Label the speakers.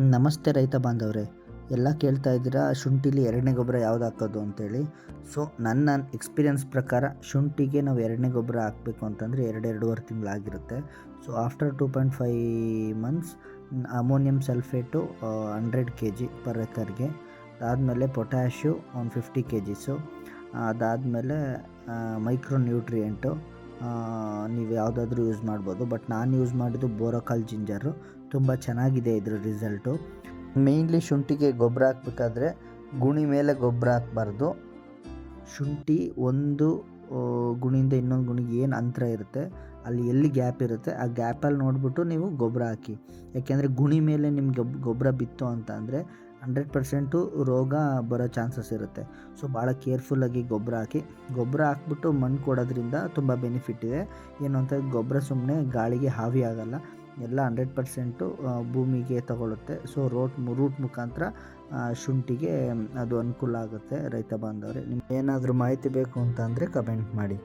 Speaker 1: ನಮಸ್ತೆ ರೈತ ಬಾಂಧವ್ರೆ. ಎಲ್ಲ ಕೇಳ್ತಾ ಇದ್ದೀರಾ? ಶುಂಠಿಲಿ ಎರಡನೇ ಗೊಬ್ಬರ ಯಾವ್ದು ಹಾಕೋದು ಅಂತೇಳಿ. ಸೊ ನನ್ನ ಎಕ್ಸ್ಪೀರಿಯನ್ಸ್ ಪ್ರಕಾರ ಶುಂಠಿಗೆ ನಾವು ಎರಡನೇ ಗೊಬ್ಬರ ಹಾಕಬೇಕು ಅಂತಂದರೆ ಎರಡು ಎರಡೂವರೆ ತಿಂಗಳಾಗಿರುತ್ತೆ. So after two point five months ammonium sulphate hundred K G per ಎಕರ್ಗೆ ಅದಾದಮೇಲೆ ಪೊಟ್ಯಾಷು ಒಂದು ಫಿಫ್ಟಿ ಕೆ ಜಿಸು ಅದಾದಮೇಲೆ ಮೈಕ್ರೋ ನ್ಯೂಟ್ರಿಯೆಂಟು ನೀವು ಯಾವುದಾದ್ರೂ ಯೂಸ್ ಮಾಡ್ಬೋದು. ಬಟ್ ನಾನು ಯೂಸ್ ಮಾಡಿದ್ದು ಬೋರೋಕಾಲ್ ಜಿಂಜರು. ತುಂಬ ಚೆನ್ನಾಗಿದೆ ಇದ್ರ ರಿಸಲ್ಟು ಮೇಯ್ನ್ಲಿ ಶುಂಠಿಗೆ ಗೊಬ್ಬರ ಹಾಕ್ಬೇಕಾದ್ರೆ ಗುಣಿ ಮೇಲೆ ಗೊಬ್ಬರ ಹಾಕ್ಬಾರ್ದು. ಶುಂಠಿ ಒಂದು ಗುಣಿಯಿಂದ ಇನ್ನೊಂದು ಗುಣಿಗೆ ಏನು ಅಂತರ ಇರುತ್ತೆ, ಅಲ್ಲಿ ಎಲ್ಲಿ ಗ್ಯಾಪ್ ಇರುತ್ತೆ, ಆ ಗ್ಯಾಪಲ್ಲಿ ನೋಡಿಬಿಟ್ಟು ನೀವು ಗೊಬ್ಬರ ಹಾಕಿ. ಯಾಕೆಂದರೆ ಗುಣಿ ಮೇಲೆ ನಿಮ್ಗೆ ಗೊಬ್ಬರ ಬಿತ್ತು ಅಂತ ಅಂದರೆ ಹಂಡ್ರೆಡ್ ಪರ್ಸೆಂಟು ರೋಗ ಬರೋ ಚಾನ್ಸಸ್ ಇರುತ್ತೆ. ಸೊ ಭಾಳ ಕೇರ್ಫುಲ್ಲಾಗಿ ಗೊಬ್ಬರ ಹಾಕಿ. ಗೊಬ್ಬರ ಹಾಕ್ಬಿಟ್ಟು ಮಣ್ಣು ಕೊಡೋದ್ರಿಂದ ತುಂಬ ಬೆನಿಫಿಟ್ ಇದೆ. ಏನು ಅಂತ ಗೊಬ್ಬರ ಸುಮ್ಮನೆ ಗಾಳಿಗೆ ಹಾವಿ ಆಗಲ್ಲ ಎಲ್ಲ ಹಂಡ್ರೆಡ್ ಪರ್ಸೆಂಟು ಭೂಮಿಗೆ ತಗೊಳುತ್ತೆ. ಸೊ ರೋಟ್ ರೂಟ್ ಮುಖಾಂತರ ಶುಂಠಿಗೆ, ಅದು ಅನುಕೂಲ ಆಗುತ್ತೆ ರೈತ ಬಾಂಧವರೇ. ನಿಮ್ಗೆ ಏನಾದರೂ ಮಾಹಿತಿ ಬೇಕು ಅಂತ ಕಮೆಂಟ್ ಮಾಡಿ.